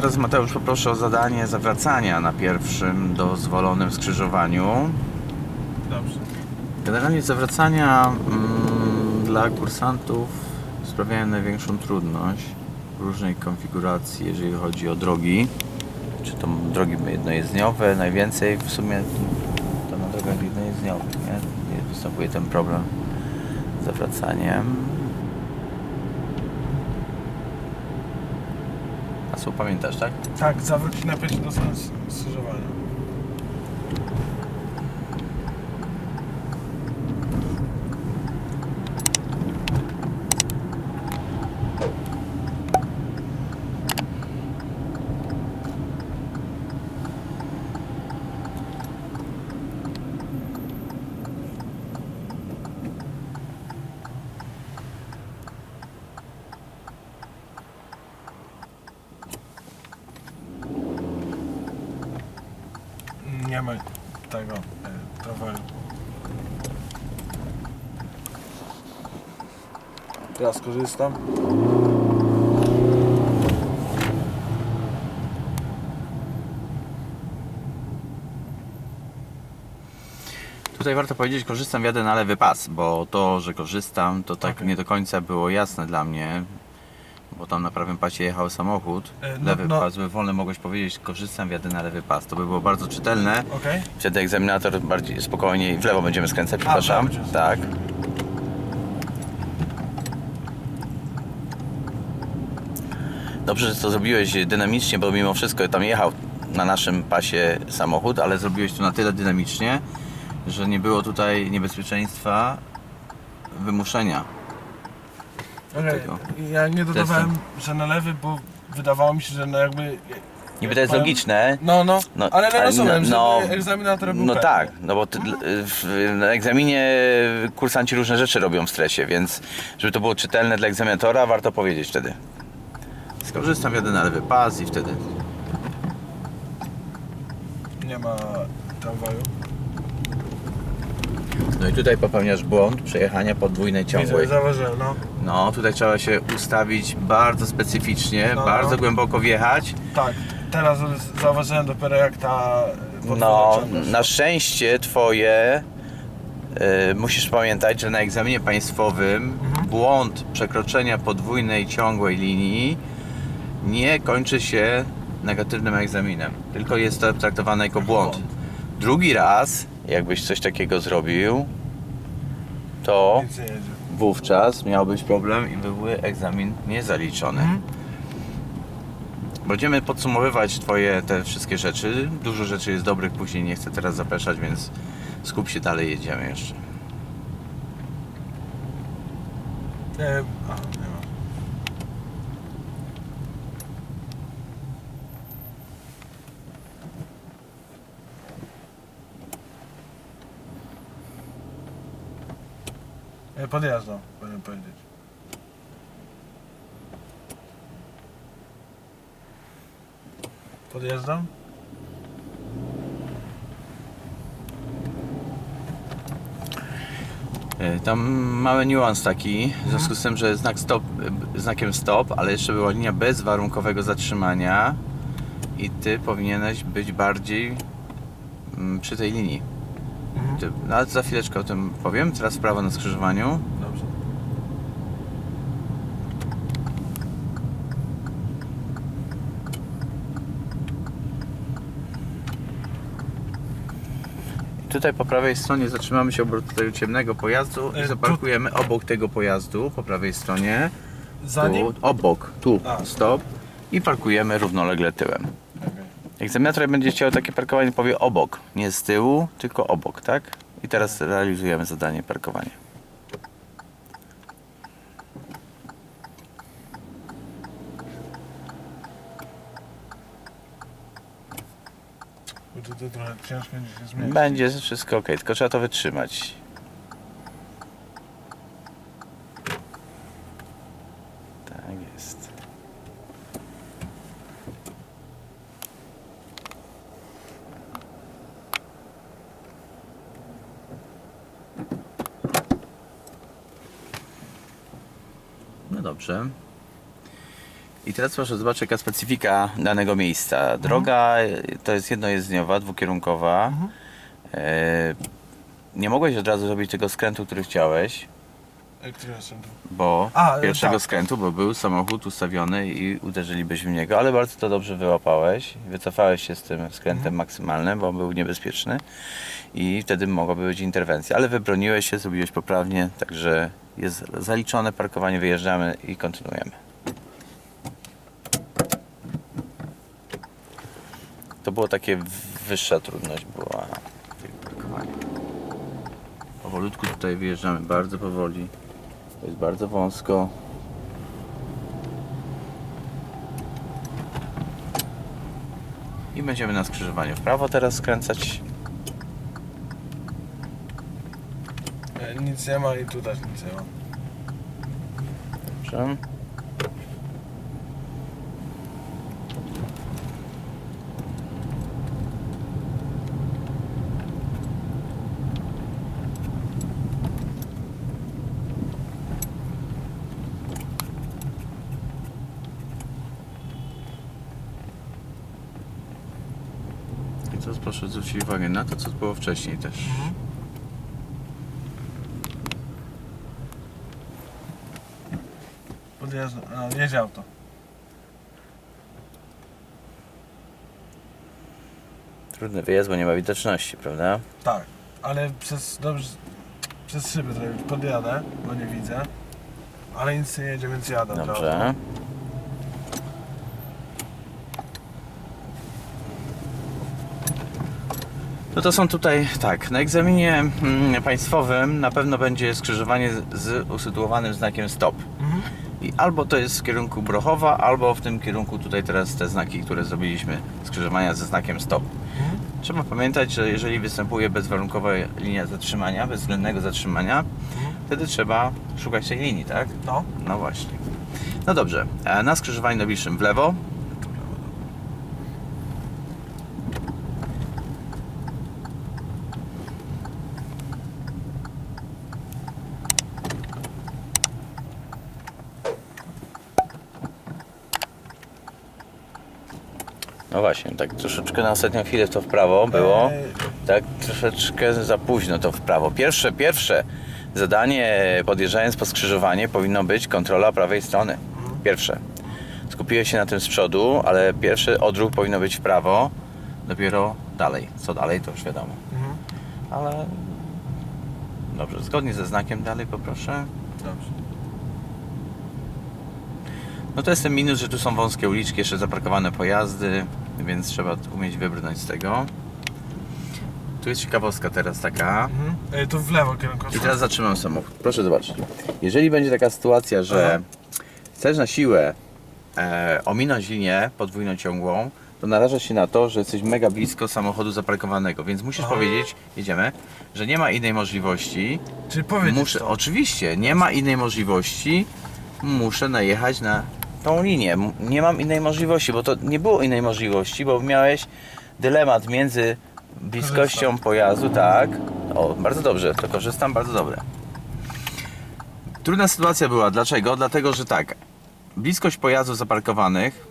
teraz Mateusz poproszę o zadanie zawracania na pierwszym dozwolonym skrzyżowaniu. Dobrze. Generalnie zawracania mm, dla kursantów sprawiają największą trudność w różnej konfiguracji, jeżeli chodzi o drogi. Czy to drogi jednojezdniowe, najwięcej w sumie to na drogach jednojezdniowych, nie? Nie Występuje ten problem z zawracaniem. Pamiętasz, tak? Tak, zawrócić na pierwszym do skrzyżowania. Nie ma tego e, tramwaju. Teraz korzystam. Tutaj warto powiedzieć, korzystam, jadę na lewy pas, bo to, że korzystam, to tak Okej. nie do końca było jasne dla mnie, bo tam na prawym pasie jechał samochód, E, no- lewy no. pas, by wolny mogłeś powiedzieć, korzystam, jadę na lewy pas, to by było bardzo czytelne. Okej? Wtedy egzaminator bardziej spokojniej, w lewo będziemy skręcać, przepraszam. tak. Dobrze, że to zrobiłeś dynamicznie, bo mimo wszystko tam jechał na naszym pasie samochód, ale zrobiłeś to na tyle dynamicznie, że nie było tutaj niebezpieczeństwa wymuszenia. Tego. Ja nie dodawałem, że na lewy, bo wydawało mi się, że no jakby... Niby to jest powiem- logiczne, No, no, No, ale ale no, rozumiem, no- że egzaminator był No pewny. tak, no bo ty, w, na egzaminie kursanci różne rzeczy robią w stresie, więc żeby to było czytelne dla egzaminatora, warto powiedzieć wtedy. Skorzystam, jadę na lewy pas i wtedy. Nie ma tramwaju. No i tutaj popełniasz błąd przejechania podwójnej Widzę, ciągłej. zauważyłem, no. No, tutaj trzeba się ustawić bardzo specyficznie, No, bardzo no. głęboko wjechać. Tak, teraz zauważyłem dopiero jak ta podwójna No, ciągłość. na szczęście twoje y, musisz pamiętać, że na egzaminie państwowym Mhm. błąd przekroczenia podwójnej ciągłej linii nie kończy się negatywnym egzaminem, tylko jest to traktowane jako błąd. Drugi raz, jakbyś coś takiego zrobił, to wówczas miałbyś problem i byłby egzamin niezaliczony. Mhm. Będziemy podsumowywać Twoje te wszystkie rzeczy. Dużo rzeczy jest dobrych, później nie chcę teraz zapeszać, więc skup się dalej, jedziemy jeszcze. E, a, nie ma. E, Podjeżdżam, powinien powiedzieć. Podjeżdżam? E, Tam mały niuans taki, w związku z tym, że znak stop, e, znakiem stop, ale jeszcze była linia bez warunkowego zatrzymania i Ty powinieneś być bardziej mm, przy tej linii. Mhm. Ty, no, ale za chwileczkę o tym powiem. Teraz prawo na skrzyżowaniu. Dobrze. Tutaj po prawej stronie zatrzymamy się obok tego ciemnego pojazdu E, i tu- zaparkujemy obok tego pojazdu po prawej stronie. Za nim? Tu, obok, tu, A. stop. I parkujemy równolegle tyłem. Egzaminator będzie chciał takie parkowanie powie obok, nie z tyłu, tylko obok, tak? I teraz realizujemy zadanie. Bo trochę ciężko będzie się. Będzie wszystko ok, tylko trzeba to wytrzymać. Tak jest. No dobrze. I teraz proszę zobaczyć jaka specyfika danego miejsca. Droga y, to jest jednojezdniowa, dwukierunkowa. Mhm. E, nie mogłeś od razu zrobić tego skrętu, który chciałeś, E, tu? bo A, e, pierwszego tak. skrętu, bo był samochód ustawiony i uderzylibyśmy w niego, ale bardzo to dobrze wyłapałeś. Wycofałeś się z tym skrętem Mhm. maksymalnym, bo on był niebezpieczny i wtedy mogłaby być interwencja. Ale wybroniłeś się, zrobiłeś poprawnie, także jest zaliczone parkowanie, wyjeżdżamy i kontynuujemy. To było takie wyższa trudność była parkowaniu. Powolutku tutaj wyjeżdżamy, bardzo powoli. To jest bardzo wąsko. I będziemy na skrzyżowaniu w prawo teraz skręcać. E, Nic nie ma i tu też nic nie ma. Dobrze. I teraz proszę zwrócić uwagę na to, co było wcześniej też. Podjeżdża, a jedzie auto. Trudny wyjazd, bo nie ma widoczności, prawda? Tak, ale przez, dobrze, przez szybę trochę podjadę, bo nie widzę. Ale nic nie jedzie, więc jadę. od razu. Dobrze. No to są tutaj, tak, na egzaminie mm, państwowym na pewno będzie skrzyżowanie z- z usytuowanym znakiem stop. I albo to jest w kierunku Brochowa, albo w tym kierunku tutaj teraz te znaki, które zrobiliśmy, skrzyżowania ze znakiem stop. Mhm. Trzeba pamiętać, że jeżeli występuje bezwarunkowa linia zatrzymania, bezwzględnego zatrzymania, Mhm. wtedy trzeba szukać tej linii, tak? No. No właśnie. No dobrze, e, na skrzyżowaniu najbliższym w lewo. No właśnie, tak troszeczkę na ostatnią chwilę to w prawo było. Eee, Tak, troszeczkę za późno to w prawo. Pierwsze, pierwsze zadanie podjeżdżając po skrzyżowanie powinno być kontrola prawej strony. Pierwsze. Skupiłeś się na tym z przodu, ale pierwszy odruch powinno być w prawo. Dopiero dalej. Co dalej, to już wiadomo. Mhm. Ale dobrze, zgodnie ze znakiem dalej poproszę. Dobrze. No to jest ten minus, że tu są wąskie uliczki, jeszcze zaparkowane pojazdy, więc trzeba umieć wybrnąć z tego. Tu jest ciekawostka teraz taka. Mhm. E, tu w lewo kierunku. I teraz zatrzymam samochód. Proszę zobaczyć. Jeżeli będzie taka sytuacja, że chcesz na siłę e, ominąć linię podwójną ciągłą, to narażasz się na to, że jesteś mega blisko samochodu zaparkowanego, więc musisz Aha. powiedzieć, jedziemy, że nie ma innej możliwości. Czyli powiedzieć Muszę, to. oczywiście, nie ma innej możliwości. Muszę najechać na tą linię. Nie mam innej możliwości, bo to nie było innej możliwości, bo miałeś dylemat między bliskością pojazdu, tak. O, bardzo dobrze, to korzystam, bardzo dobre. Trudna sytuacja była. Dlaczego? Dlatego, że tak, bliskość pojazdów zaparkowanych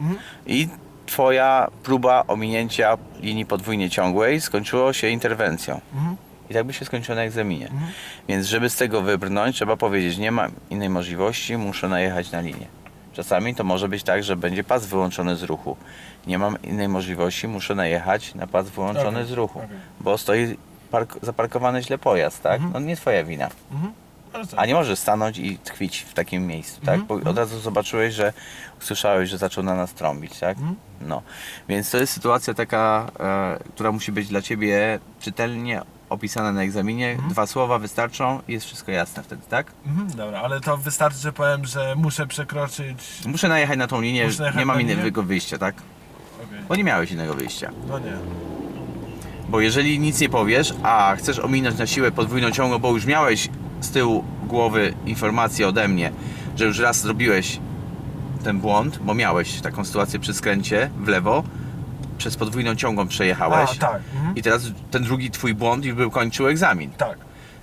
Mhm. i twoja próba ominięcia linii podwójnie ciągłej skończyło się interwencją. I tak by się skończyło na egzaminie. Mhm. Więc żeby z tego wybrnąć, trzeba powiedzieć, nie ma innej możliwości, muszę najechać na linię. Czasami to może być tak, że będzie pas wyłączony z ruchu. Nie mam innej możliwości, muszę najechać na pas wyłączony Okej, z ruchu. okej. Bo stoi park- zaparkowany źle pojazd, tak? Mhm. No nie twoja wina. Mhm. Co? A nie możesz stanąć i tkwić w takim miejscu, tak? Mhm, Bo od razu zobaczyłeś, że usłyszałeś, że zaczął na nas trąbić, tak? Mhm. No. Więc to jest sytuacja taka, e, która musi być dla Ciebie czytelnie opisana na egzaminie. Mhm. Dwa słowa wystarczą i jest wszystko jasne wtedy, tak? Mhm. Dobra, ale to wystarczy, że powiem, że muszę przekroczyć. Muszę najechać na tą linię, nie mam innego wyjścia, tak? Okej. Bo nie miałeś innego wyjścia. No nie. Bo jeżeli nic nie powiesz, a chcesz ominąć na siłę podwójną ciągłą, bo już miałeś z tyłu głowy informację ode mnie, że już raz zrobiłeś ten błąd, bo miałeś taką sytuację przy skręcie w lewo, przez podwójną ciągłą przejechałeś A, tak. Mhm. i teraz ten drugi twój błąd już był kończył egzamin. Tak.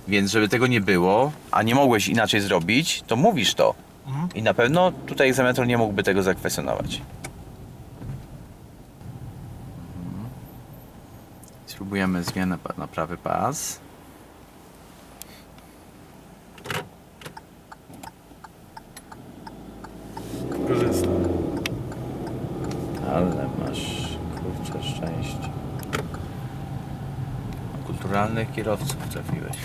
Więc żeby tego nie było, a nie mogłeś inaczej zrobić, to mówisz to. Mhm. I na pewno tutaj egzaminator nie mógłby tego zakwestionować. Mhm. Spróbujemy zmianę na prawy pas. Korzystam. Ale masz kurczę szczęście. Kulturalnych kierowców trafiłeś.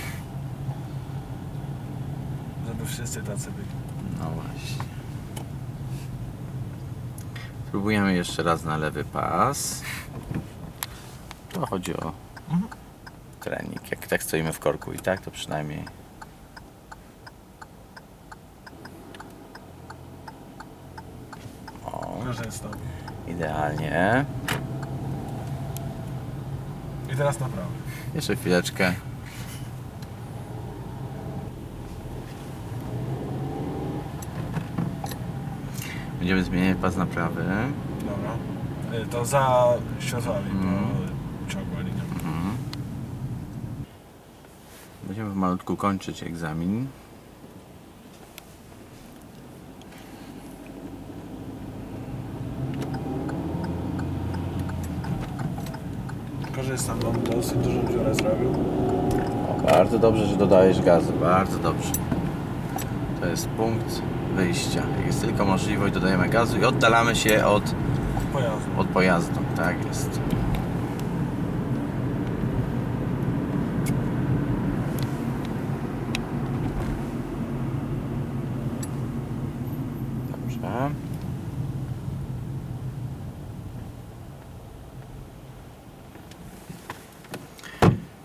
Żeby wszyscy tacy byli. No właśnie. Spróbujemy jeszcze raz na lewy pas. To chodzi o krenik. Jak tak stoimy w korku i tak, to przynajmniej o, Korzystam. idealnie. I teraz naprawdę. Jeszcze chwileczkę. Będziemy zmieniać pas na prawy. Dobra. Y, To za światłami, Mhm. bo ciągła linia. Mhm. Będziemy malutku kończyć egzamin. Korzystam, mam dosyć dużą dziurę zrobił. Bardzo dobrze, że dodajesz gazu. Bardzo dobrze. To jest punkt wyjścia. Jak jest tylko możliwość, dodajemy gazu i oddalamy się od, Pojazdu. od pojazdu. Tak jest. Dobrze.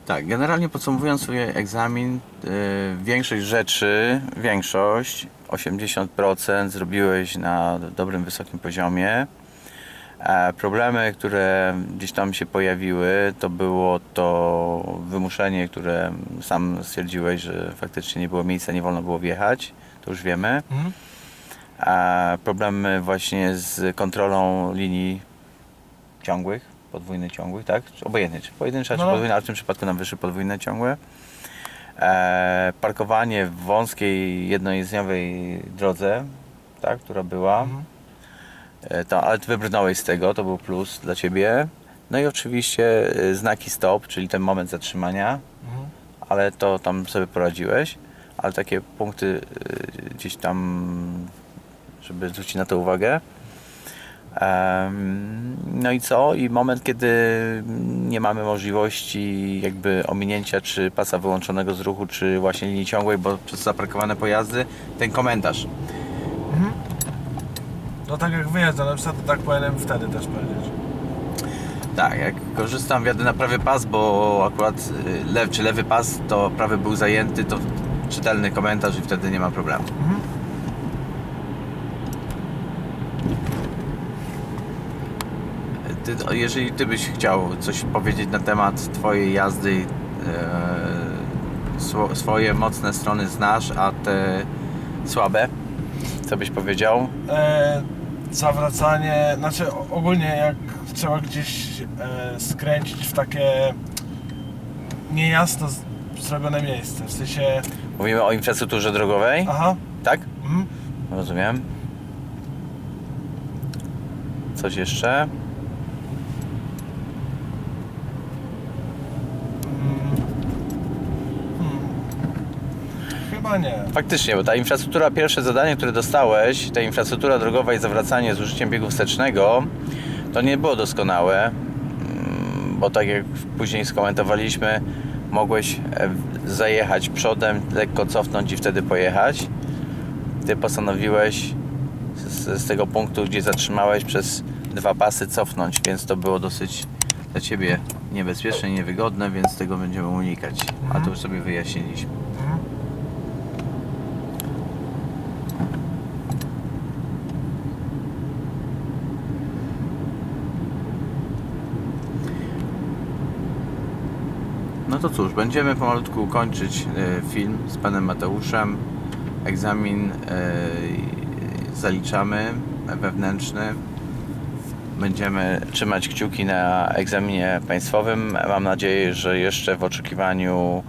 Tak, generalnie podsumowując swój egzamin, yy, większość rzeczy, większość, 80% zrobiłeś na dobrym, wysokim poziomie. E, problemy, które gdzieś tam się pojawiły, to było to wymuszenie, które sam stwierdziłeś, że faktycznie nie było miejsca, nie wolno było wjechać, to już wiemy. Mhm. E, problemy właśnie z kontrolą linii ciągłych, podwójnych ciągłych, tak? Czy Obojętnie, czy pojedyncza, czy No. podwójna, ale w tym przypadku nam wyszły podwójne ciągłe. E, parkowanie w wąskiej, jednojezdniowej drodze, tak, która była. Mhm. E, to, ale ty wybrnąłeś z tego, to był plus dla Ciebie. No i oczywiście e, znaki stop, czyli ten moment zatrzymania, Mhm. ale to tam sobie poradziłeś. Ale takie punkty e, gdzieś tam, żeby zwrócić na to uwagę. No i co? I moment, kiedy nie mamy możliwości jakby ominięcia czy pasa wyłączonego z ruchu, czy właśnie linii ciągłej, bo przez zaparkowane pojazdy, ten komentarz. No tak jak wyjeżdżam, na przykład to tak powinienem wtedy też powiedzieć. Tak, jak korzystam, jadę na prawy pas, bo akurat y, lew czy lewy pas, to prawy był zajęty, to czytelny komentarz i wtedy nie ma problemu. Mhm. Ty, o, jeżeli Ty byś chciał coś powiedzieć na temat Twojej jazdy, e, swo, swoje mocne strony znasz, a te słabe, co byś powiedział? E, zawracanie, znaczy ogólnie jak trzeba gdzieś e, skręcić w takie niejasno z- zrobione miejsce, w sensie, Mówimy o infrastrukturze drogowej, aha, tak? mhm. Rozumiem. Coś jeszcze? Mm. Hmm. Chyba nie. Faktycznie, bo ta infrastruktura, pierwsze zadanie, które dostałeś, ta infrastruktura drogowa i zawracanie z użyciem biegu wstecznego, to nie było doskonałe, mm, bo tak jak później skomentowaliśmy, mogłeś e, zajechać przodem, lekko cofnąć i wtedy pojechać. Ty postanowiłeś z, z tego punktu, gdzie zatrzymałeś przez dwa pasy cofnąć, więc to było dosyć dla Ciebie niebezpieczne niewygodne, więc tego będziemy unikać. A to już sobie wyjaśniliśmy. No to cóż, będziemy pomalutku kończyć e, film z panem Mateuszem. Egzamin e, zaliczamy wewnętrzny. Będziemy trzymać kciuki na egzaminie państwowym. Mam nadzieję, że jeszcze w oczekiwaniu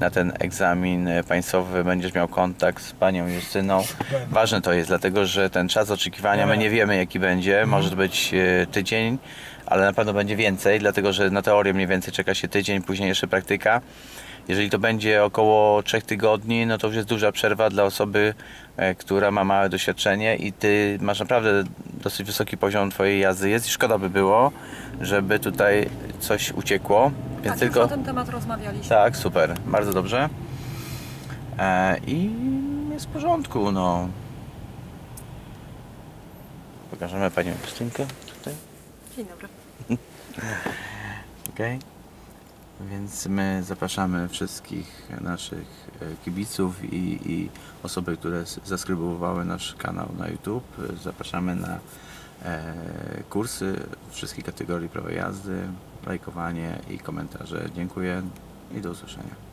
na ten egzamin państwowy będziesz miał kontakt z panią Justyną. Ważne to jest, dlatego że ten czas oczekiwania, my nie wiemy jaki będzie, może to być e, tydzień, ale na pewno będzie więcej, dlatego że na teorię mniej więcej czeka się tydzień, później jeszcze praktyka. Jeżeli to będzie około 3 tygodni, no to już jest duża przerwa dla osoby, e, która ma małe doświadczenie i ty masz naprawdę dosyć wysoki poziom twojej jazdy jest i szkoda by było, żeby tutaj coś uciekło. Więc Tak, tylko... już o ten temat rozmawialiśmy. Tak, super, bardzo dobrze. E, I jest w porządku, no. Pokażemy Panią Justynkę tutaj. Dzień dobry. Okej. Więc my zapraszamy wszystkich naszych e, kibiców i, i osoby, które zaskrybowały nasz kanał na YouTube. Zapraszamy na e, kursy wszystkich kategorii prawa jazdy, lajkowanie i komentarze. Dziękuję i do usłyszenia.